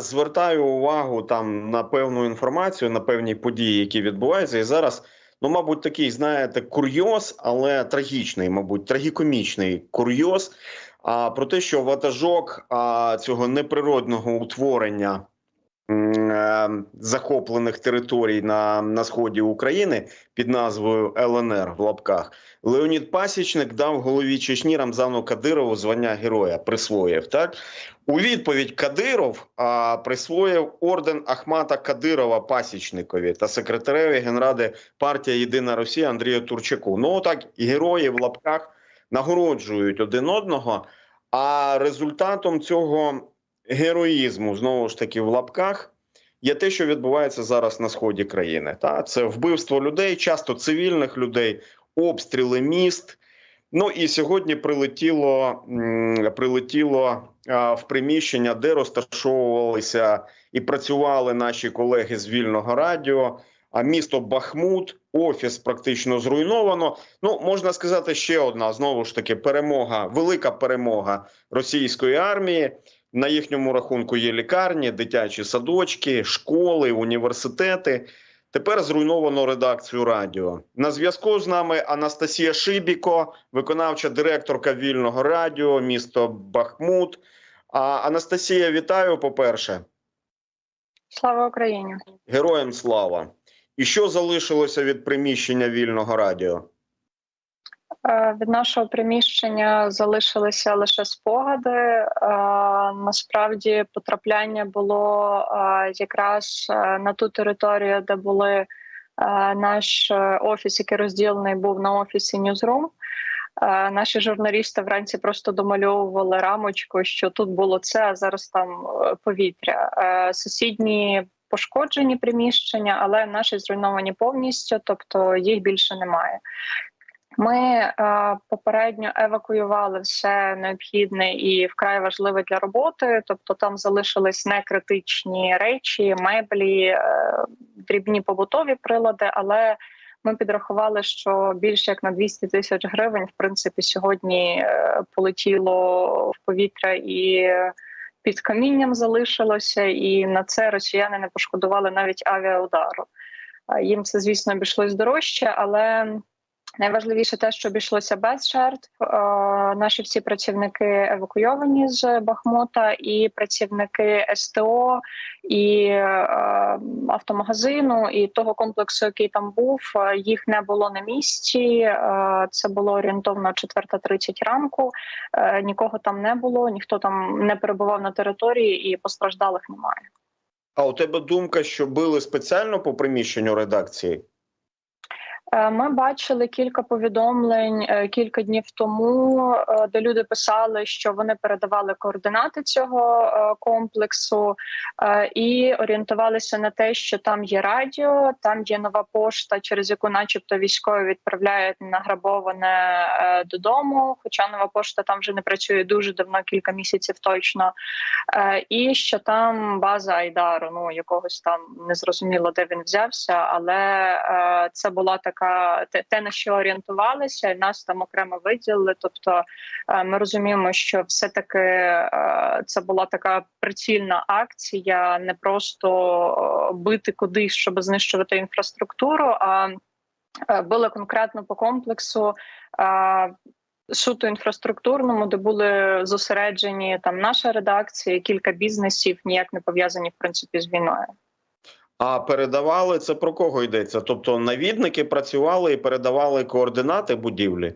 звертаю увагу там на певну інформацію, на певні події, які відбуваються, і зараз. Ну, мабуть, такий, знаєте, курйоз, але трагічний, мабуть, трагікомічний курйоз. А про те, що ватажок а, цього неприродного утворення захоплених територій на, на сході України під назвою ЛНР в лапках Леонід Пасічник дав голові Чечні Рамзану Кадирову звання героя. Присвоїв так у відповідь Кадиров а, присвоїв орден Ахмата Кадирова Пасічникові та секретареві генради партія Єдина Росія Андрію Турчаку. Ну так герої в лапках нагороджують один одного. А результатом цього героїзму знову ж таки в лапках є те, що відбувається зараз на сході країни. Та це вбивство людей, часто цивільних людей, обстріли міст. Ну і сьогодні прилетіло прилетіло в приміщення, де розташовувалися і працювали наші колеги з вільного радіо. А місто Бахмут, офіс практично зруйновано. Ну можна сказати, ще одна знову ж таки перемога, велика перемога російської армії. На їхньому рахунку є лікарні, дитячі садочки, школи, університети. Тепер зруйновано редакцію радіо. На зв'язку з нами Анастасія Шибіко, виконавча директорка вільного радіо, місто Бахмут. А Анастасія, вітаю. По перше, Слава Україні! героям слава. І що залишилося від приміщення вільного радіо? Е, Від нашого приміщення залишилися лише спогади. Е, Насправді потрапляння було е, якраз на ту територію, де були наш офіс, який розділений був на офісі. Е, Наші журналісти вранці просто домальовували рамочку, що тут було це, а зараз там повітря. Сусідні пошкоджені приміщення, але наші зруйновані повністю, тобто їх більше немає. Ми е, попередньо евакуювали все необхідне і вкрай важливе для роботи. Тобто, там залишились некритичні речі, меблі, е, дрібні побутові прилади. Але ми підрахували, що більше як на 200 тисяч гривень, в принципі, сьогодні е, полетіло в повітря і. Під камінням залишилося, і на це росіяни не пошкодували навіть авіаудару. Їм це, звісно, обійшлось дорожче, але Найважливіше те, що обійшлося без жертв. Е, Наші всі працівники евакуйовані з Бахмута, і працівники СТО, і е, автомагазину, і того комплексу, який там був, е, їх не було на місці. Це було орієнтовно 4.30 ранку. Нікого там не було, ніхто там не перебував на території, і постраждалих немає. А у тебе думка, що били спеціально по приміщенню редакції? Е, Ми бачили кілька повідомлень е, кілька днів тому, е, де люди писали, що вони передавали координати цього комплексу і орієнтувалися на те, що там є радіо, там є нова пошта, через яку, начебто, військові відправляють награбоване додому. Хоча нова пошта там вже не працює дуже давно, кілька місяців точно. І що там база Айдару, ну якогось там незрозуміло, де він взявся, але це була така те, те, на що орієнтувалися, і нас там окремо виділили. Тобто е, ми розуміємо, що все-таки е, це була така прицільна акція, не просто е, бити кудись, щоб знищувати інфраструктуру, а били конкретно по комплексу. Суто інфраструктурному, де були зосереджені там наша редакція, кілька бізнесів, ніяк не пов'язані в принципі з війною. А передавали це про кого йдеться? Тобто навідники працювали і передавали координати будівлі?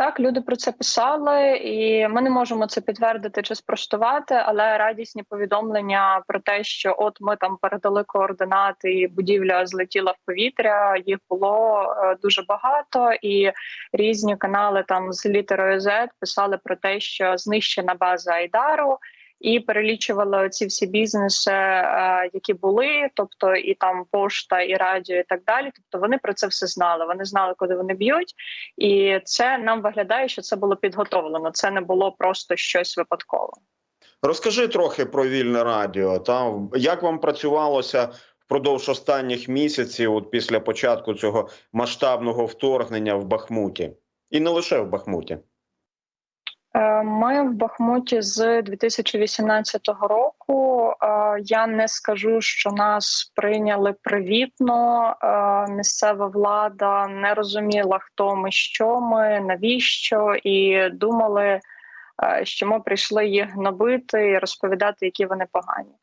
Так, люди про це писали, і ми не можемо це підтвердити чи спростувати, але радісні повідомлення про те, що от ми там передали координати, і будівля злетіла в повітря. Їх було е, дуже багато, і різні канали там з літерою Z писали про те, що знищена база Айдару. І перелічували ці всі бізнеси, е, які були, тобто і там пошта, і радіо, і так далі. Тобто вони про це все знали. Вони знали, куди вони б'ють, і це нам виглядає, що це було підготовлено. Це не було просто щось випадкове. Розкажи трохи про вільне радіо. Та як вам працювалося впродовж останніх місяців, от після початку цього масштабного вторгнення в Бахмуті, і не лише в Бахмуті. Е, Ми в Бахмуті з 2018 року. Е, Я не скажу, що нас прийняли привітно. Е, Місцева влада не розуміла, хто ми, що ми, навіщо, і думали, що ми прийшли їх гнобити і розповідати, які вони погані.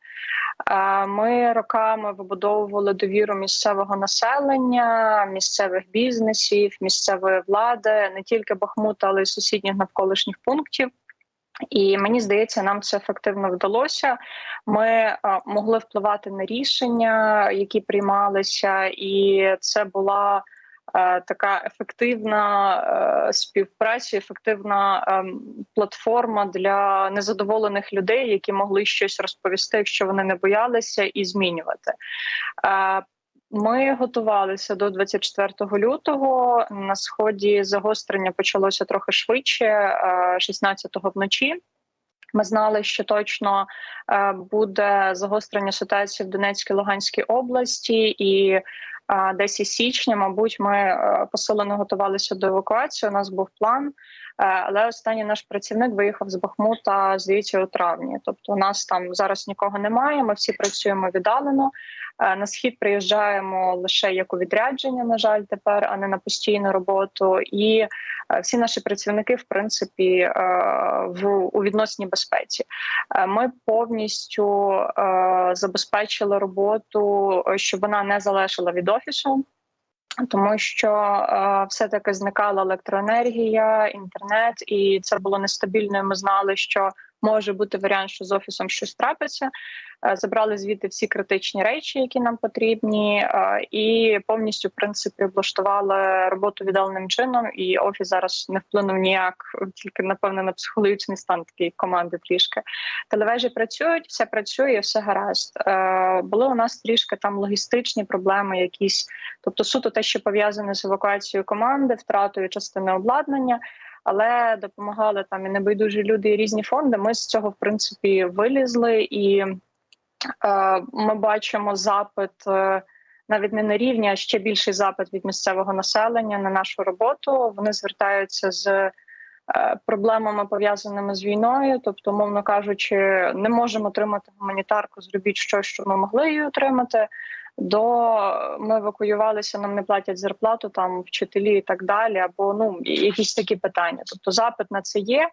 Ми роками вибудовували довіру місцевого населення, місцевих бізнесів, місцевої влади, не тільки Бахмута, але й сусідніх навколишніх пунктів. І мені здається, нам це ефективно вдалося. Ми могли впливати на рішення, які приймалися, і це була така ефективна е, співпраця, ефективна ем, платформа для незадоволених людей, які могли щось розповісти, якщо вони не боялися, і змінювати. Е, Ми готувалися до 24 лютого. На сході загострення почалося трохи швидше, е, 16-го вночі. Ми знали, що точно е, буде загострення ситуації в Донецькій Луганській області, і е, десь із січня, мабуть, ми е, посилено готувалися до евакуації. У нас був план. Е, Але останній наш працівник виїхав з Бахмута, здається, у травні. Тобто, у нас там зараз нікого немає. Ми всі працюємо віддалено. Е, На схід приїжджаємо лише як у відрядження, на жаль, тепер, а не на постійну роботу. І е, всі наші працівники, в принципі, е, в у відносній безпеці. Ми повністю забезпечили роботу, щоб вона не залежала від офісу. Тому що е, все таки зникала електроенергія, інтернет, і це було нестабільно. Ми знали, що може бути варіант, що з офісом щось трапиться. Е, забрали звідти всі критичні речі, які нам потрібні, е, і повністю в принципі облаштували роботу віддаленим чином. І офіс зараз не вплинув ніяк, тільки напевно на психологічний стан такої команди трішки. Телевежі працюють, все працює, все гаразд. Е, Були у нас трішки там логістичні проблеми, якісь, тобто суто те, що пов'язане з евакуацією команди, втратою частини обладнання. Але допомагали там і небайдужі люди, і різні фонди. Ми з цього в принципі вилізли, і е, ми бачимо запит навіть не на рівні, а ще більший запит від місцевого населення на нашу роботу. Вони звертаються з е, проблемами пов'язаними з війною. Тобто, мовно кажучи, не можемо отримати гуманітарку. Зробіть щось, що ми могли її отримати. До ми евакуювалися, нам не платять зарплату, там вчителі і так далі, або ну якісь такі питання. Тобто, запит на це є.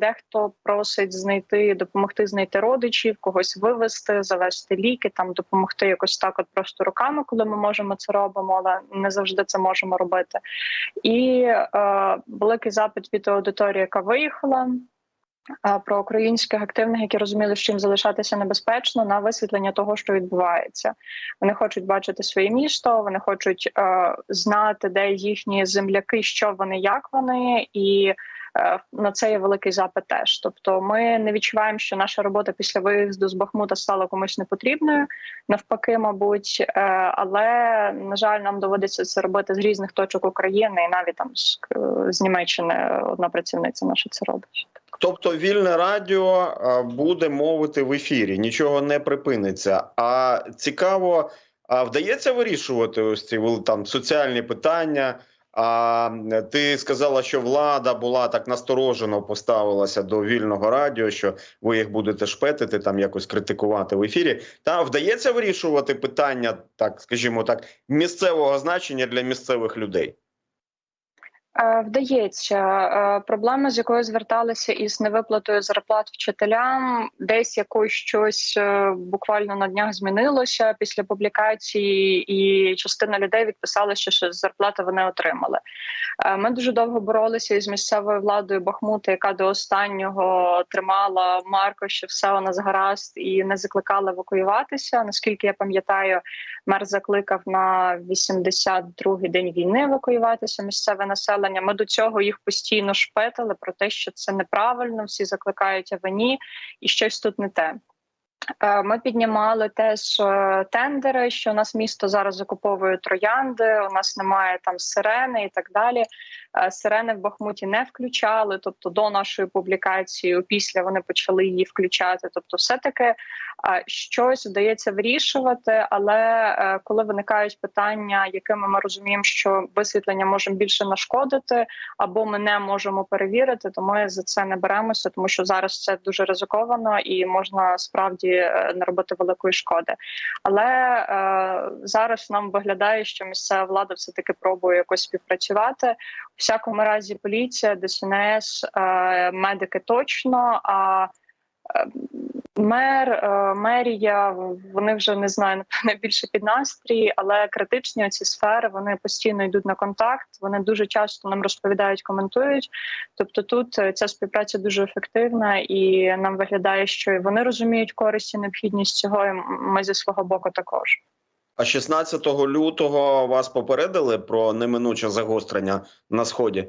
Дехто просить знайти, допомогти знайти родичів, когось вивезти, завести ліки, там допомогти якось так, от просто руками, коли ми можемо це робимо, але не завжди це можемо робити. І е, великий запит від аудиторії, яка виїхала. Про українських активних, які розуміли, що їм залишатися небезпечно на висвітлення того, що відбувається. Вони хочуть бачити своє місто, вони хочуть е, знати, де їхні земляки, що вони, як вони, і е, на це є великий запит теж. Тобто, ми не відчуваємо, що наша робота після виїзду з Бахмута стала комусь непотрібною, навпаки, мабуть. Е, але на жаль, нам доводиться це робити з різних точок України, і навіть там з, е, з Німеччини одна працівниця наша це робить. Тобто вільне радіо буде мовити в ефірі, нічого не припиниться. А цікаво, а вдається вирішувати ось ці там соціальні питання. А ти сказала, що влада була так насторожено поставилася до вільного радіо, що ви їх будете шпетити, там якось критикувати в ефірі. Та вдається вирішувати питання, так скажімо так, місцевого значення для місцевих людей. Е, Вдається Е, проблема, з якою зверталися із невиплатою зарплат вчителям, десь якось щось е, буквально на днях змінилося після публікації, і частина людей відписала, що зарплати вони отримали. Ми дуже довго боролися із місцевою владою Бахмута, яка до останнього тримала марко, що все у нас гаразд, і не закликала евакуюватися. Наскільки я пам'ятаю, мер закликав на 82-й день війни евакуюватися місцеве населення. Ми до цього їх постійно шпетали про те, що це неправильно, всі закликають авані, і щось тут не те. Е, Ми піднімали теж тендери, що у нас місто зараз закуповує троянди, у нас немає там сирени і так далі. Е, Сирени в Бахмуті не включали, тобто до нашої публікації, після вони почали її включати. Тобто, все таки е, щось вдається вирішувати. Але е, коли виникають питання, якими ми розуміємо, що висвітлення може більше нашкодити, або ми не можемо перевірити, то ми за це не беремося, тому що зараз це дуже ризиковано і можна справді е, наробити великої шкоди. Але е, зараз нам виглядає, що місцева влада все таки пробує якось співпрацювати. Всякому разі, поліція, ДСНС, е, медики точно. А е, мер, е, мерія, вони вже не знаю, напевне більше під настрій, але критичні ці сфери вони постійно йдуть на контакт. Вони дуже часто нам розповідають, коментують. Тобто, тут ця співпраця дуже ефективна, і нам виглядає, що вони розуміють користь і необхідність цього. і Ми зі свого боку також. А 16 лютого вас попередили про неминуче загострення на сході?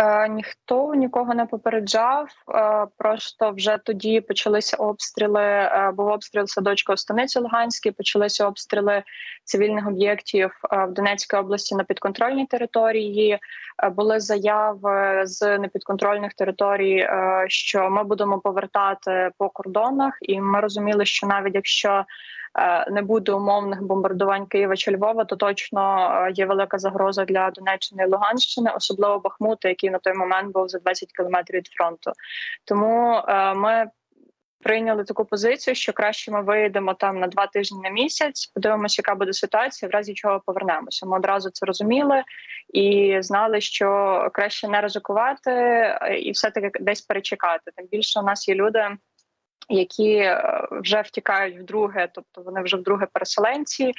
Е, ніхто нікого не попереджав. Е, просто вже тоді почалися обстріли. Е, був обстріл садочка у станиці Луганській. Почалися обстріли цивільних об'єктів е, в Донецькій області на підконтрольній території. Е, були заяви з непідконтрольних територій, е, що ми будемо повертати по кордонах, і ми розуміли, що навіть якщо не буде умовних бомбардувань Києва чи Львова, то точно е, є велика загроза для Донеччини і Луганщини, особливо Бахмута, який на той момент був за 20 кілометрів від фронту. Тому е, ми. Прийняли таку позицію, що краще ми виїдемо там на два тижні на місяць, подивимося, яка буде ситуація, в разі чого повернемося. Ми одразу це розуміли і знали, що краще не ризикувати е, і все таки десь перечекати. Тим більше у нас є люди, які е, вже втікають вдруге, тобто вони вже вдруге переселенці,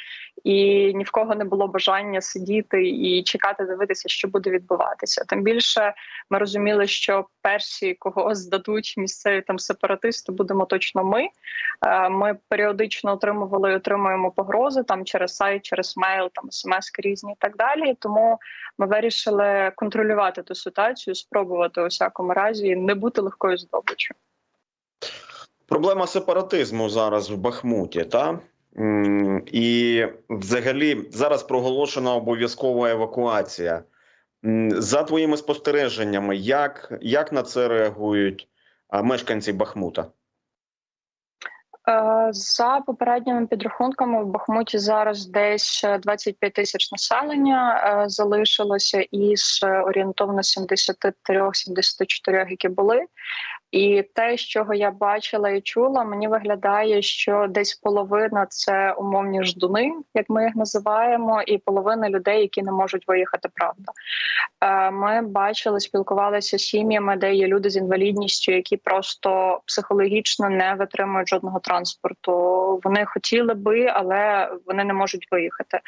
і ні в кого не було бажання сидіти і чекати, дивитися, що буде відбуватися. Тим більше ми розуміли, що перші, кого здадуть місцеві там сепаратисти, будемо точно ми. Е, Ми періодично отримували і отримуємо погрози там через сайт, через мейл, там смс різні і так далі. Тому ми вирішили контролювати ту ситуацію, спробувати у всякому разі не бути легкою здобиччю. Проблема сепаратизму зараз в Бахмуті, та і взагалі зараз проголошена обов'язкова евакуація. За твоїми спостереженнями, як, як на це реагують мешканці Бахмута? Е, За попередніми підрахунками в Бахмуті зараз десь е, 25 тисяч населення е, залишилося із е, орієнтовно 73-74, які були. І те, з чого я бачила і чула, мені виглядає, що десь половина це умовні ждуни, як ми їх називаємо, і половина людей, які не можуть виїхати. Правда, Е, ми бачили, спілкувалися з сім'ями, де є люди з інвалідністю, які просто психологічно не витримують жодного транспорту. Вони хотіли би, але вони не можуть виїхати.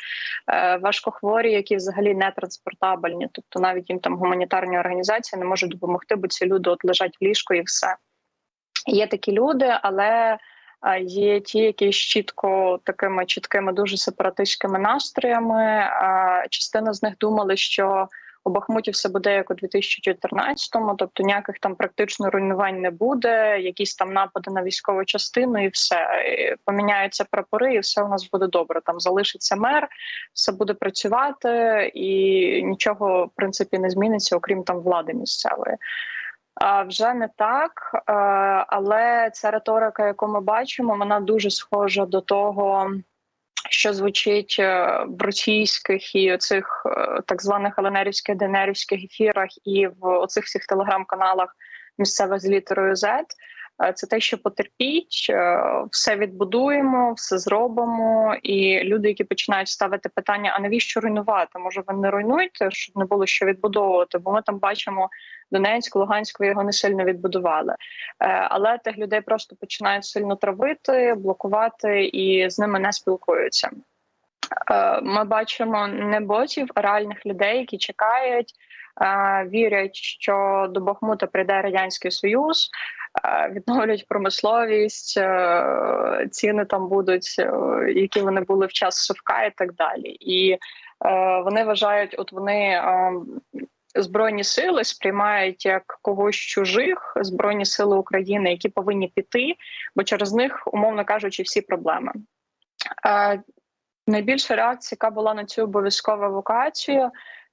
Е, Важкохворі, які взагалі не транспортабельні, тобто навіть їм там гуманітарні організації не можуть допомогти, бо ці люди от лежать в ліжку все. Є такі люди, але є ті, які з чітко такими чіткими, дуже сепаратистськими настроями. Частина з них думали, що у Бахмуті все буде як у 2014-му, тобто ніяких там практично руйнувань не буде, якісь там напади на військову частину, і все І поміняються прапори, і все у нас буде добре. Там залишиться мер, все буде працювати, і нічого в принципі не зміниться, окрім там влади місцевої. Вже не так, е, але ця риторика, яку ми бачимо, вона дуже схожа до того, що звучить е, в російських і оцих е, так званих ЛНРівських, ДНРівських ефірах, і в оцих всіх телеграм-каналах місцевих з літерою Z. Е, Це те, що потерпіть, е, все відбудуємо, все зробимо. І люди, які починають ставити питання: а навіщо руйнувати? Може, ви не руйнуєте, щоб не було що відбудовувати? Бо ми там бачимо Донецьк, Луганськ, його не сильно відбудували. Е, Але тих людей просто починають сильно травити, блокувати і з ними не спілкуються. Ми бачимо не ботів, а реальних людей, які чекають, вірять, що до Бахмута прийде радянський союз, відновлюють промисловість, е, ціни там будуть, е, які вони були в час Шевка, і так далі. І е, вони вважають, от вони. Збройні сили сприймають як когось чужих збройні сили України, які повинні піти, бо через них, умовно кажучи, всі проблеми. Найбільша реакція, яка була на цю обов'язкову евакуацію,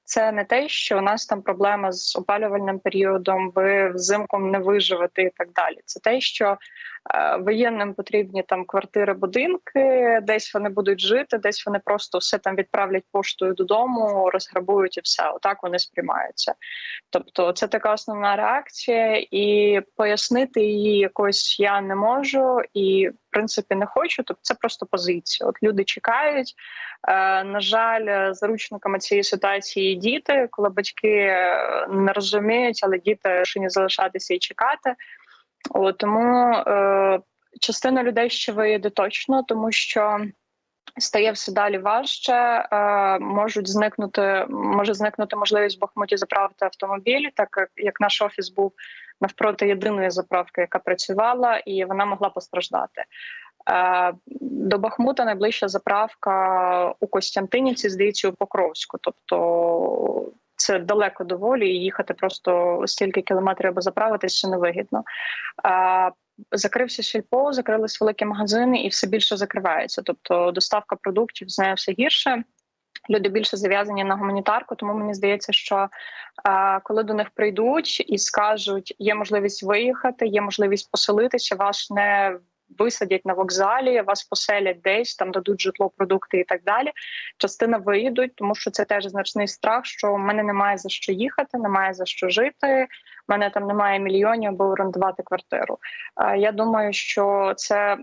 це не те, що у нас там проблема з опалювальним періодом, ви взимку не виживете і так далі. Це те, що е, воєнним потрібні там квартири, будинки, десь вони будуть жити, десь вони просто все там відправлять поштою додому, розграбують і все. Отак вони сприймаються. Тобто, це така основна реакція, і пояснити її якось я не можу, і принципі не хочу. Тобто, це просто позиція. От люди чекають. Е, на жаль, заручниками цієї ситуації діти, коли батьки е, не розуміють, але діти повинні залишатися і чекати. От, тому е, частина людей ще виїде точно, тому що стає все далі важче. Е, можуть зникнути, може зникнути можливість в Бахмуті заправити автомобілі, так як наш офіс був навпроти єдиної заправки, яка працювала, і вона могла постраждати. Е, До Бахмута найближча заправка у Костянтинівці, здається, у Покровську. Тобто це далеко доволі, і їхати просто стільки кілометрів, аби заправитися невигідно. Е, Закрився сільпо, закрились великі магазини, і все більше закривається. Тобто доставка продуктів з нею все гірше. Люди більше зав'язані на гуманітарку, тому мені здається, що е, коли до них прийдуть і скажуть, є можливість виїхати, є можливість поселитися, вас не висадять на вокзалі, вас поселять десь, там дадуть житло, продукти і так далі. Частина виїдуть, тому що це теж значний страх, що в мене немає за що їхати, немає за що жити. в мене там немає мільйонів, аби орендувати квартиру. Е, Я думаю, що це,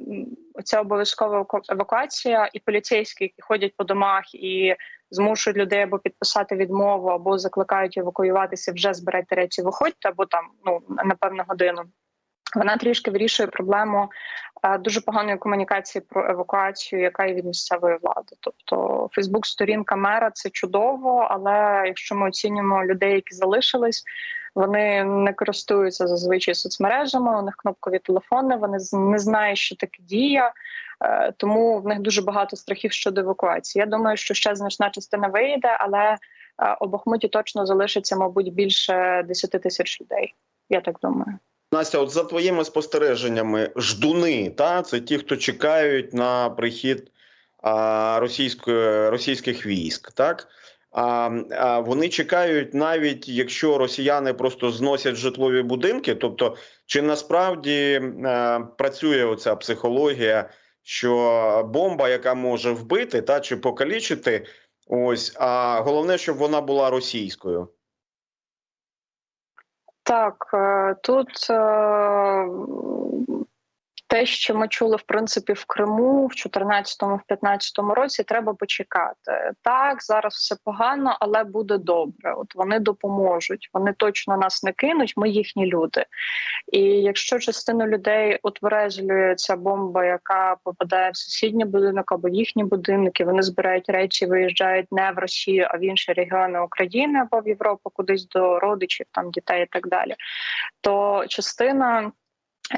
це обов'язкова евакуація, і поліцейські, які ходять по домах і змушують людей або підписати відмову, або закликають евакуюватися, вже збирайте речі, виходьте, або там ну на певну годину. Вона трішки вирішує проблему е, дуже поганої комунікації про евакуацію, яка є від місцевої влади. Тобто Фейсбук-сторінка мера це чудово, але якщо ми оцінюємо людей, які залишились, вони не користуються зазвичай соцмережами. У них кнопкові телефони, вони не знають, що таке дія. Е, Тому в них дуже багато страхів щодо евакуації. Я думаю, що ще значна частина виїде, але е, у Бахмуті точно залишиться, мабуть, більше 10 тисяч людей. Я так думаю. Настя, от за твоїми спостереженнями, ждуни, та це ті, хто чекають на прихід а, російської російських військ, так вони чекають навіть якщо росіяни просто зносять житлові будинки. Тобто, чи насправді е, працює оця психологія, що бомба, яка може вбити та чи покалічити, ось а головне, щоб вона була російською. Так, е, тут е, те, що ми чули в принципі в Криму в 2014-2015 році, треба почекати. Так, зараз все погано, але буде добре. От вони допоможуть, вони точно нас не кинуть. Ми їхні люди. І якщо частину людей утверезлює ця бомба, яка попадає в сусідній будинок або їхні будинки, вони збирають речі, виїжджають не в Росію, а в інші регіони України або в Європу, кудись до родичів, там дітей і так далі. То частина.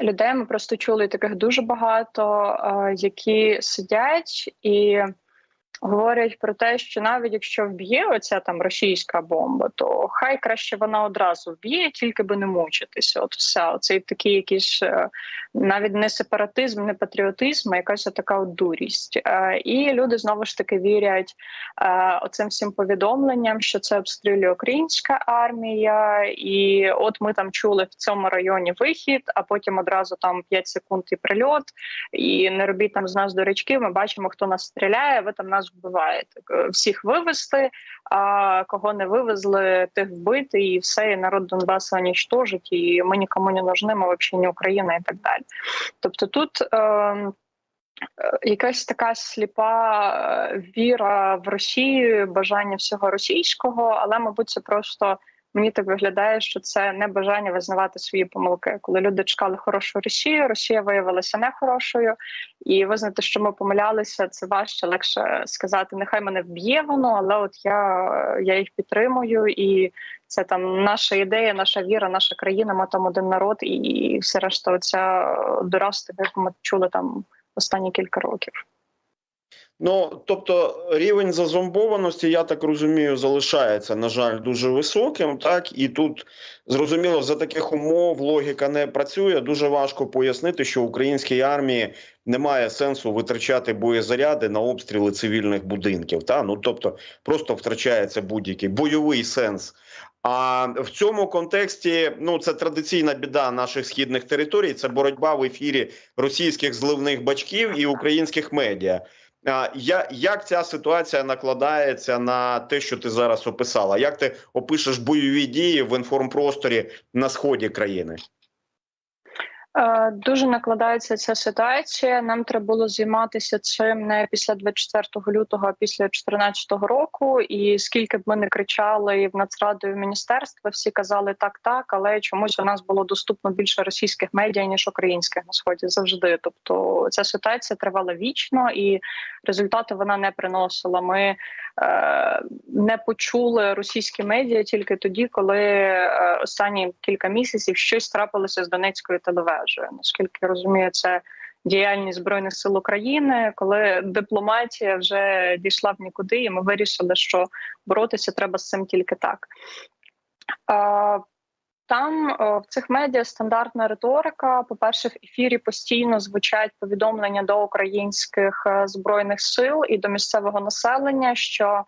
Людей. Ми просто чули таких дуже багато, е, які сидять і говорять про те, що навіть якщо вб'є оця там російська бомба, то хай краще вона одразу вб'є, тільки би не мучитися. От все, оцей такий якийсь е, навіть не сепаратизм, не патріотизм, а якась така от дурість. Е, І люди знову ж таки вірять е, оцим всім повідомленням, що це обстрілює українська армія, і от ми там чули в цьому районі вихід, а потім одразу там 5 секунд і прильот. І не робіть там з нас дурачки. Ми бачимо, хто нас стріляє. Ви там нас вбиваєте. так Всіх вивезти, а кого не вивезли, тих вбити, і все, і народ Донбасу нічтожить, і ми нікому не нужны, ми взагалі не Україна і так далі. Тобто тут. Е, Якась така сліпа е, віра в Росію, бажання всього російського, але мабуть, це просто мені так виглядає, що це не бажання визнавати свої помилки. Коли люди чекали хорошу Росію, Росія виявилася нехорошою, і визнати, що ми помилялися, це важче легше сказати. Нехай мене вб'є воно, але от я, я їх підтримую, і це там наша ідея, наша віра, наша країна. Ми там один народ, і все решта, оця дорости, як ми чули там останні кілька років. Ну тобто рівень зазомбованості, я так розумію, залишається на жаль дуже високим. Так і тут зрозуміло, за таких умов логіка не працює. Дуже важко пояснити, що українській армії немає сенсу витрачати боєзаряди на обстріли цивільних будинків. Та ну тобто просто втрачається будь-який бойовий сенс. А в цьому контексті ну це традиційна біда наших східних територій. Це боротьба в ефірі російських зливних бачків і українських медіа. Я, як ця ситуація накладається на те, що ти зараз описала? Як ти опишеш бойові дії в інформпросторі на сході країни? Е, Дуже накладається ця ситуація. Нам треба було займатися цим не після 24 лютого, а після 2014 року. І скільки б ми не кричали і в в міністерство, всі казали так, так, але чомусь у нас було доступно більше російських медіа ніж українських на сході завжди. Тобто ця ситуація тривала вічно, і результати вона не приносила. Ми не почули російські медіа тільки тоді, коли е, останні кілька місяців щось трапилося з Донецькою телевежею. Наскільки я розумію, це діяльність збройних сил України, коли дипломатія вже дійшла в нікуди, і ми вирішили, що боротися треба з цим тільки так. Е, там в цих медіа стандартна риторика. По перше, в ефірі постійно звучать повідомлення до українських е, збройних сил і до місцевого населення, що е,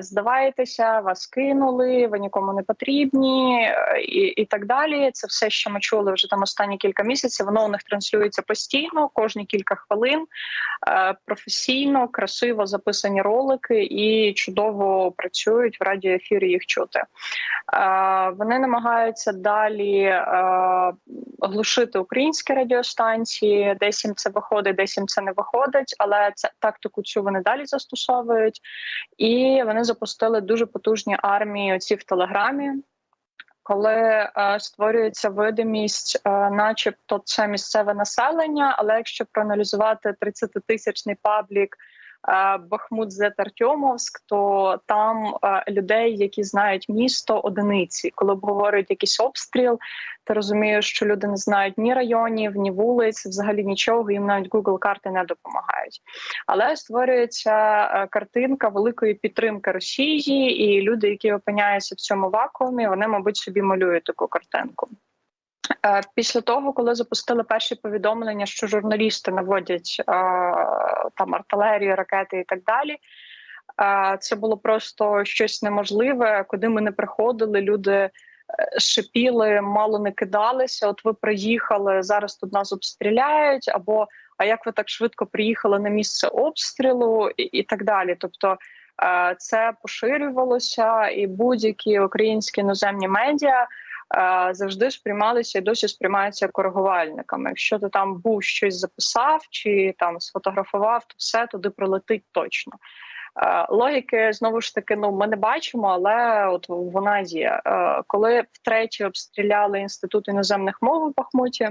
здавайтеся, вас кинули, ви нікому не потрібні, е, і, і так далі. Це все, що ми чули вже там останні кілька місяців. Воно у них транслюється постійно, кожні кілька хвилин. Е, Професійно, красиво записані ролики і чудово працюють в радіоефірі їх чути. Е, Вони намагаються далі е, глушити українські радіостанції, десь їм це виходить, десь їм це не виходить, але це тактику цю вони далі застосовують, і вони запустили дуже потужні армії оці в Телеграмі. Коли е, створюється видимість, е, начебто це місцеве населення, але якщо проаналізувати 30-тисячний паблік Бахмут Зет Артемовськ, то там е, людей, які знають місто, одиниці. Коли обговорюють якийсь обстріл, ти розумієш, що люди не знають ні районів, ні вулиць, взагалі нічого. Їм навіть Google карти не допомагають. Але створюється е, картинка великої підтримки Росії, і люди, які опиняються в цьому вакуумі, вони, мабуть, собі малюють таку картинку. Е, Після того, коли запустили перші повідомлення, що журналісти наводять е, там артилерію, ракети і так далі. е, Це було просто щось неможливе, куди ми не приходили. Люди шипіли, мало не кидалися. От ви приїхали зараз. Тут нас обстріляють, або а як ви так швидко приїхали на місце обстрілу, і, і так далі. Тобто це поширювалося, і будь-які українські іноземні медіа завжди сприймалися і досі сприймаються коригувальниками. Якщо ти там був щось записав чи там сфотографував, то все туди прилетить точно. Е, Логіки знову ж таки, ну ми не бачимо, але от вона є. Е, Коли втретє обстріляли інститут іноземних мов у Бахмуті,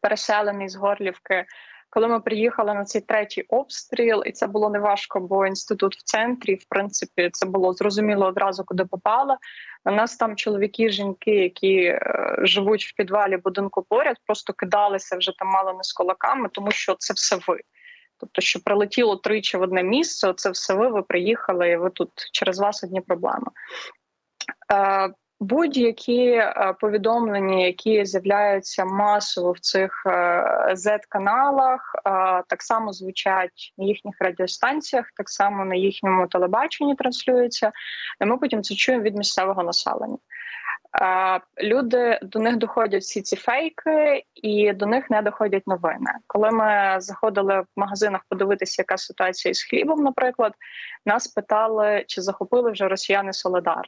переселений з Горлівки. Коли ми приїхали на цей третій обстріл, і це було неважко, бо інститут в центрі, в принципі, це було зрозуміло одразу, куди попала. На нас там чоловіки, жінки, які е, живуть в підвалі будинку поряд, просто кидалися вже там мало не з кулаками, тому що це все ви. Тобто, що прилетіло тричі в одне місце, це все ви, ви приїхали, і ви тут через вас одні проблеми. Будь-які е, повідомлення, які з'являються масово в цих е, Z-каналах, е, так само звучать на їхніх радіостанціях, так само на їхньому телебаченні транслюються. І ми потім це чуємо від місцевого населення. Люди до них доходять всі ці фейки, і до них не доходять новини. Коли ми заходили в магазинах подивитися, яка ситуація із хлібом, наприклад, нас питали, чи захопили вже росіяни Соледар.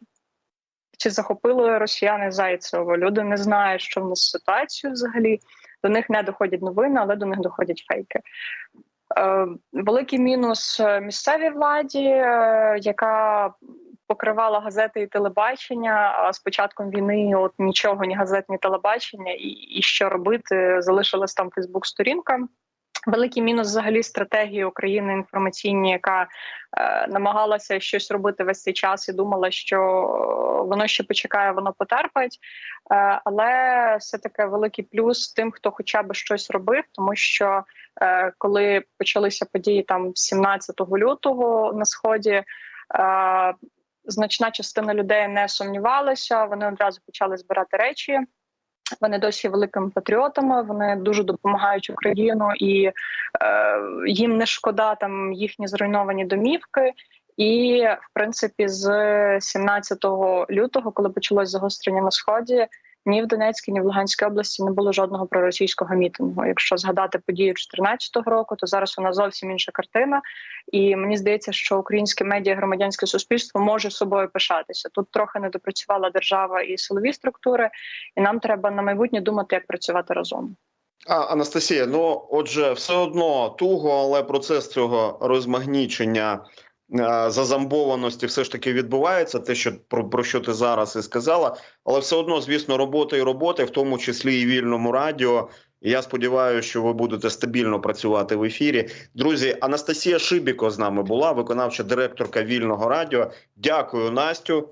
Чи захопили росіяни Зайцево? Люди не знають, що в нас з ситуацією взагалі. До них не доходять новини, але до них доходять фейки. Е, великий мінус е, місцевій владі, е, яка покривала газети і телебачення. А з початком війни от нічого, ні газет, ні телебачення, і, і що робити, залишилась там Фейсбук-сторінка. Великий мінус взагалі стратегії України інформаційні, яка е, намагалася щось робити весь цей час і думала, що воно ще почекає, воно потерпить. Е, але все таки великий плюс тим, хто хоча б щось робив, тому що е, коли почалися події там 17 лютого на сході. Е, Значна частина людей не сумнівалася. Вони одразу почали збирати речі. Вони досі великими патріотами. Вони дуже допомагають Україну, і е, їм не шкода там їхні зруйновані домівки. І в принципі, з 17 лютого, коли почалось загострення на сході, ні в Донецькій, ні в Луганській області не було жодного проросійського мітингу. Якщо згадати події 2014 року, то зараз нас зовсім інша картина. І мені здається, що українське медіа, громадянське суспільство може собою пишатися. Тут трохи не допрацювала держава і силові структури, і нам треба на майбутнє думати, як працювати разом. А, Анастасія, ну отже, все одно туго, але процес цього розмагнічення зазамбованості все ж таки відбувається. Те, що про, про що ти зараз і сказала, але все одно, звісно, робота і роботи, в тому числі і вільному радіо. Я сподіваюся, що ви будете стабільно працювати в ефірі. Друзі, Анастасія Шибіко з нами була, виконавча директорка вільного радіо. Дякую, Настю.